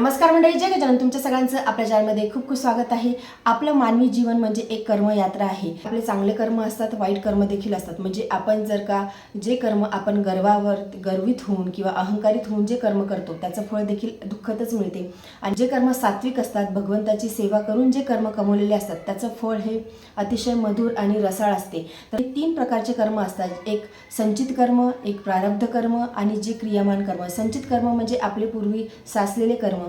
नमस्कार मंडळी जय गजानन. तुमच्या सगळ्यांचं आपल्या चॅनलमध्ये खूप खूप स्वागत आहे. आपलं मानवी जीवन म्हणजे एक कर्मयात्रा आहे. आपले चांगले कर्म असतात वाईट कर्म देखील असतात. म्हणजे आपण जर का जे कर्म आपण गर्वावर गर्वित होऊन किंवा अहंकारित होऊन जे कर्म करतो त्याचं फळ देखील दुःखतच मिळते. आणि जे कर्म सात्विक असतात भगवंताची सेवा करून जे कर्म कमवलेले असतात त्याचं फळ हे अतिशय मधुर आणि रसाळ असते. तर हे तीन प्रकारचे कर्म असतात. एक संचित कर्म एक प्रारब्ध कर्म आणि जे क्रियामान कर्म. संचित कर्म म्हणजे आपले पूर्वी साचलेले कर्म.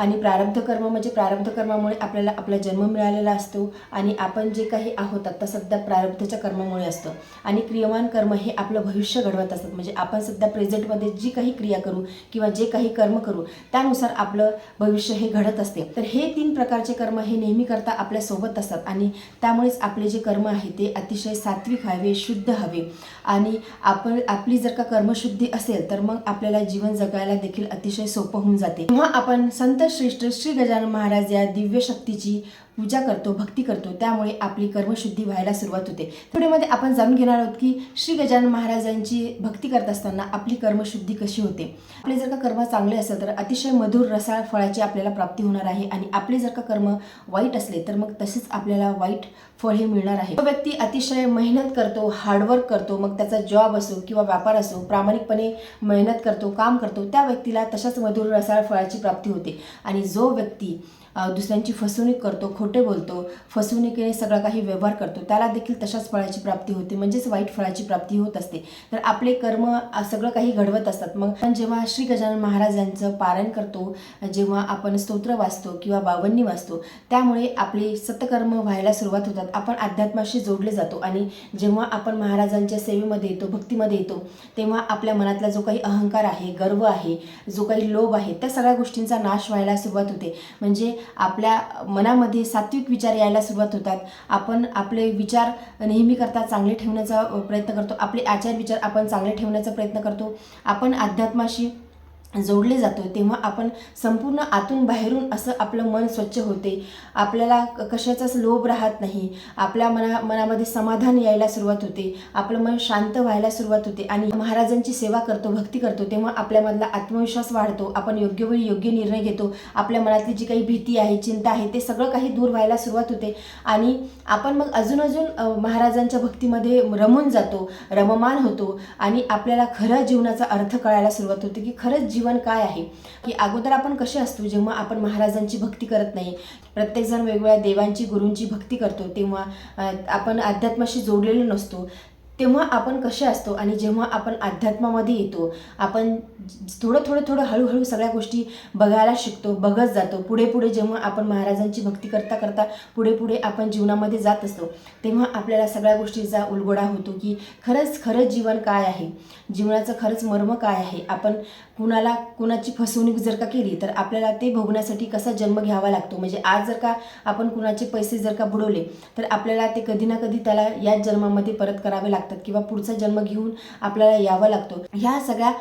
आणि प्रारब्ध कर्म म्हणजे प्रारब्ध कर्मामुळे आपल्याला आपला जन्म मिळालेला असतो आणि आपण जे काही आहोत आत्ता सध्या प्रारब्धच्या कर्मामुळे असतं. आणि क्रियमान कर्म हे आपलं भविष्य घडवत असतात. म्हणजे आपण सध्या प्रेझेंटमध्ये जी काही क्रिया करू किंवा जे काही कर्म करू त्यानुसार आपलं भविष्य हे घडत असते. तर हे तीन प्रकारचे कर्म हे नेहमी करता आपल्यासोबत असतात आणि त्यामुळेच आपले जे कर्म आहे ते अतिशय सात्विक हवे शुद्ध हवे. आणि आपण आपली जर का कर्मशुद्धी असेल तर मग आपल्याला जीवन जगायला देखील अतिशय सोपं होऊन जाते. तेव्हा आपण संत श्रेष्ठ श्री गजानन महाराज या दिव्य शक्तीची पूजा करतो भक्ती करतो त्यामुळे आपली कर्मशुद्धी व्हायला सुरुवात होते. पुढेमध्ये आपण जाणून घेणार आहोत की श्री गजानन महाराजांची भक्ती करत असताना आपली कर्मशुद्धी कशी होते. आपले जर का कर्म चांगले असेल तर अतिशय मधुर रसाळ फळाची आपल्याला प्राप्ती होणार आहे आणि आपले जर का कर्म वाईट असले तर मग तसेच आपल्याला वाईट फळ हे मिळणार आहे. तो व्यक्ती अतिशय मेहनत करतो हार्डवर्क करतो मग त्याचा जॉब असो किंवा व्यापार असो प्रामाणिकपणे मेहनत करतो काम करतो त्या व्यक्तीला तशाच मधुर रसाळ फळाची प्राप्ती होते. आणि जो व्यक्ती दुसऱ्यांची फसवणूक करतो खोटे बोलतो फसवणुकीने सगळं काही व्यवहार करतो त्याला देखील तशाच फळाची प्राप्ती होते म्हणजेच वाईट फळाची प्राप्ती होत असते. तर आपले कर्म सगळं काही घडवत असतात. मग आपण जेव्हा श्री गजानन महाराजांचं पारायण करतो जेव्हा आपण स्तोत्र वाचतो किंवा बावन्नी वाचतो त्यामुळे आपले सतकर्म व्हायला सुरुवात होतात. आपण अध्यात्माशी जोडले जातो आणि जेव्हा आपण महाराजांच्या सेवेमध्ये येतो भक्तीमध्ये येतो तेव्हा आपल्या मनातला जो काही अहंकार आहे गर्व आहे जो काही लोभ आहे त्या सगळ्या गोष्टींचा नाश व्हायला सुरुवात होते. म्हणजे आपल्या मनामध्ये सात्विक विचार यायला सुरुवात होतात. आपण आपले विचार नेहमी करता चांगले ठेवण्याचा प्रयत्न करतो. आपले आचार विचार आपण चांगले ठेवण्याचा प्रयत्न करतो. आपण अध्यात्माशी जोडले जातो तेव्हा आपण संपूर्ण आतून बाहेरून असं आपलं मन स्वच्छ होते. आपल्याला क- कशाचाच लोभ राहत नाही. आपल्या मना मनामध्ये समाधान यायला सुरुवात होते. आपलं मन शांत व्हायला सुरुवात होते आणि महाराजांची सेवा करतो भक्ती करतो तेव्हा आपल्यामधला आत्मविश्वास वाढतो. आपण योग्य वेळी योग्य निर्णय घेतो. आपल्या मनातली जी काही भीती आहे चिंता आहे ते सगळं काही दूर व्हायला सुरुवात होते. आणि आपण मग अजून अजून महाराजांच्या भक्तीमध्ये रमून जातो रममान होतो आणि आपल्याला खरं जीवनाचा अर्थ कळायला सुरुवात होते की खरंच जीवन काय आहे? की अगोदर आपण कसे असतो जेव्हा आपण महाराजांची भक्ती करत नाही? प्रत्येकजण वेगवेगळ्या देवांची गुरूंची भक्ती करतो तेव्हा आपण अध्यात्माशी जोडलेलो नसतो. तेव्हा आपण कसे असतो आणि जेव्हा आपण अध्यात्मामध्ये येतो आपण थोडं थोडं थोडं हळूहळू सगळ्या गोष्टी बघायला शिकतो बघत जातो. पुढे पुढे जेव्हा आपण महाराजांची भक्ती करता करता पुढे पुढे आपण जीवनामध्ये जात असतो तेव्हा आपल्याला सगळ्या गोष्टीचा उलगडा होतो की खरंच खरंच जीवन काय आहे? जीवनाचं खरंच मर्म काय आहे? आपण कुणाला कुणाची फसवणूक जर का केली तर आपल्याला ते भोगण्यासाठी कसा जन्म घ्यावा लागतो? म्हणजे आज जर का आपण कुणाचे पैसे जर का बुडवले तर आपल्याला ते कधी ना कधी त्याला याच जन्मामध्ये परत करावे लागतात किंवा पुढचा जन्म घेऊन आपल्याला यावा लागतो. ह्या सगळ्या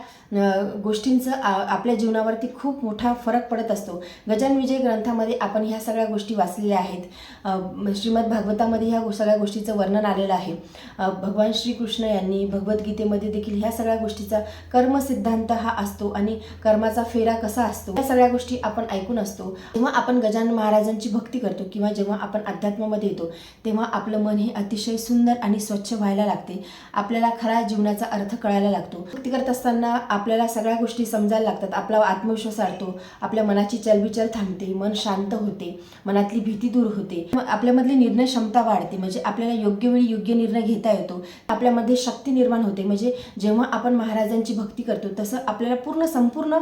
गोष्टींचं आपल्या जीवनावरती खूप मोठा फरक पडत असतो. गजान विजय ग्रंथामध्ये आपण ह्या सगळ्या गोष्टी वाचलेल्या आहेत. श्रीमद भागवतामध्ये ह्या सगळ्या गोष्टीचं वर्णन आलेलं आहे. भगवान श्रीकृष्ण यांनी भगवद्गीतेमध्ये देखील ह्या सगळ्या गोष्टीचा कर्मसिद्धांत हा असतो आणि कर्माचा फेरा कसा असतो या सगळ्या गोष्टी आपण ऐकून असतो. जेव्हा आपण गजानन महाराजांची भक्ती करतो किंवा जेव्हा आपण अध्यात्मामध्ये येतो तेव्हा आपलं मन हे अतिशय सुंदर आणि स्वच्छ व्हायला लागते. आपल्याला खरा जीवनाचा अर्थ कळायला लागतो. भक्ती करत असताना आपल्याला सगळ्या गोष्टी समजायला लागतात. आपला आत्मविश्वास वाढतो. आपल्या मनाची चलबिचल थांबते. मन शांत होते. मनातली भीती दूर होते. मग आपल्यामधली निर्णय क्षमता वाढते. म्हणजे आपल्याला योग्य वेळी योग्य निर्णय घेता येतो. आपल्यामध्ये शक्ती निर्माण होते. म्हणजे जेव्हा आपण महाराजांची भक्ती करतो तसं आपल्याला पूर्ण संपूर्ण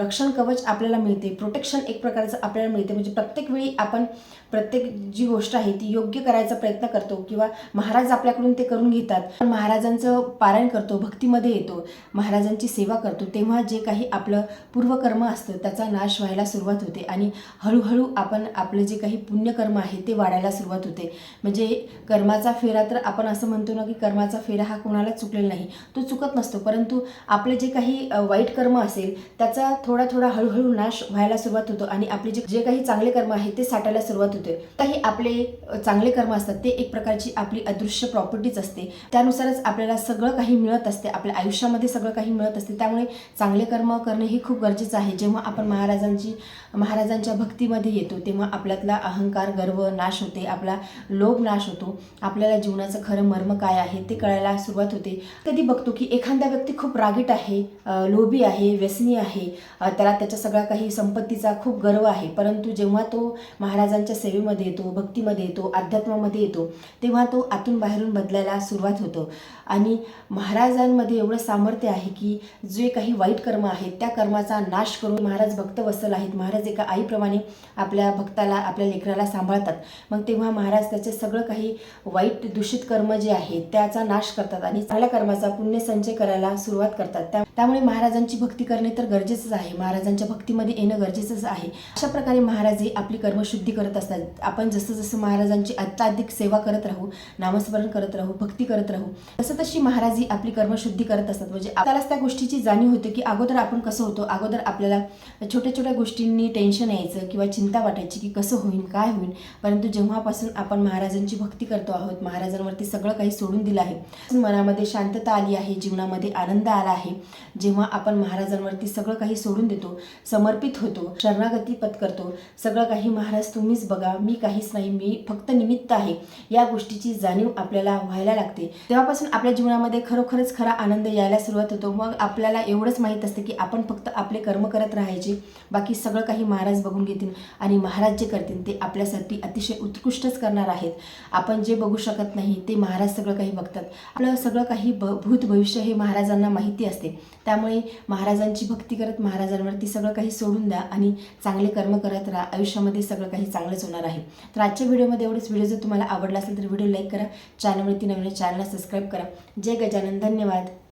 रक्षण कवच आपल्याला मिळते. प्रोटेक्शन एक प्रकारचं आपल्याला मिळते. म्हणजे प्रत्येक वेळी आपण प्रत्येक जी गोष्ट आहे ती योग्य करायचा प्रयत्न करतो. किंवा महाराज आपल्याकडून ते करून घेतात. महाराजांचं पारायण करतो भक्तीमध्ये येतो महाराजांची सेवा करतो तेव्हा जे काही आपलं पूर्वकर्म असतं त्याचा नाश व्हायला सुरुवात होते. आणि हळूहळू आपण आपलं जे काही पुण्यकर्म आहे ते वाढायला सुरुवात होते. म्हणजे कर्माचा फेरा तर आपण असं म्हणतो ना की कर्माचा फेरा हा कोणाला चुकलेला नाही. तो चुकत नसतो. परंतु आपले जे काही वाईट कर्म असेल त्याचा थोडा थोडा हळूहळू नाश व्हायला सुरुवात होतो. आणि आपले जे जे काही चांगले कर्म आहे ते साठायला सुरुवात होते. काही आपले चांगले कर्म असतात ते एक प्रकारची आपली अदृश्य प्रॉपर्टीच असते. असते. त्यानुसारच आपल्याला सगळं काही मिळत असते. आपल्या आयुष्यामध्ये सगळं काही मिळत असते. त्यामुळे चांगले कर्म करणे हे खूप गरजेचं आहे. जेव्हा आपण महाराजांची महाराजांच्या भक्तीमध्ये येतो तेव्हा आपल्यातला अहंकार गर्व नाश होते. आपला लोभ नाश होतो. आपल्याला जीवनाचं खरं मर्म काय आहे ते कळायला सुरुवात होते. कधी बघतो की एखादा व्यक्ती खूप रागीट आहे लोभी आहे व्यसनी आहे त्याला त्याच्या सगळ्या काही संपत्तीचा खूप गर्व आहे. परंतु जेव्हा तो महाराजांच्या सेवेमध्ये येतो भक्तीमध्ये येतो अध्यात्मामध्ये येतो तेव्हा तो आतून बाहेरून बदलायला सुरुवात होतो. आणि महाराजांमध्ये एवढं सामर्थ्य आहे की जे काही वाईट कर्म आहेत त्या कर्माचा नाश करून महाराज भक्त वसल आहेत. महाराज एका आईप्रमाणे आपल्या भक्ताला आपल्या लेकराला सांभाळतात. मग तेव्हा महाराज त्याचे सगळं काही वाईट दूषित कर्म जे आहेत त्याचा नाश करतात आणि चांगल्या कर्माचा पुण्य संचय करायला सुरुवात करतात. त्या त्यामुळे महाराजांची भक्ती करणे तर गरजेचंच आहे. महाराजांच्या भक्तीमध्ये येणं गरजेचंच आहे. अशा प्रकारे महाराज हे आपली कर्मशुद्धी करत असतात. आपण जसं जसं महाराजांची अत्याधिक सेवा करत राहू नामस्मरण करत राहू भक्ती करत राहू तसं तशी महाराज ही आपली कर्मशुद्धी करत असतात. म्हणजे आपल्यालाच त्या गोष्टीची जाणीव होते की अगोदर आपण कसं होतो अगोदर आपल्याला छोट्या छोट्या गोष्टींनी टेन्शन यायचं किंवा चिंता वाटायची की कसं होईल काय होईल परंतु जेव्हापासून आपण महाराजांची भक्ती करतो आहोत महाराजांवरती सगळं काही सोडून दिलं आहे. मनामध्ये शांतता आली आहे जीवनामध्ये आनंद आला आहे. जेव्हा आपण महाराजांवरती सगळं काही सोडून देतो समर्पित होतो शरणागती पत्करतो सगळं काही महाराज तुम्हीच बघा मी काहीच नाही मी फक्त निमित्त आहे. या गोष्टीची जाणीव आपल्याला व्हायला लागते. तेव्हापासून आपल्या आपल्या जीवनामध्ये खरोखरच खरा आनंद यायला सुरुवात होतो. मग आपल्याला एवढंच माहीत असतं की आपण फक्त आपले कर्म करत राहायचे बाकी सगळं काही महाराज बघून घेतील आणि महाराज जे करतील ते आपल्यासाठी अतिशय उत्कृष्टच करणार आहेत. आपण जे बघू शकत नाही ते महाराज सगळं काही बघतात. आपलं सगळं काही ब भूत भविष्य हे महाराजांना माहिती असते. त्यामुळे महाराजांची भक्ती करत महाराजांवरती सगळं काही सोडून द्या आणि चांगले कर्म करत राहा. आयुष्यामध्ये सगळं काही चांगलंच होणार आहे. तर आजच्या व्हिडिओमध्ये एवढेच. व्हिडिओ जर तुम्हाला आवडला असेल तर व्हिडिओ लाईक करा. चॅनलवरती नवीन चॅनलला सबस्क्राईब करा. जय गजानन धन्यवाद.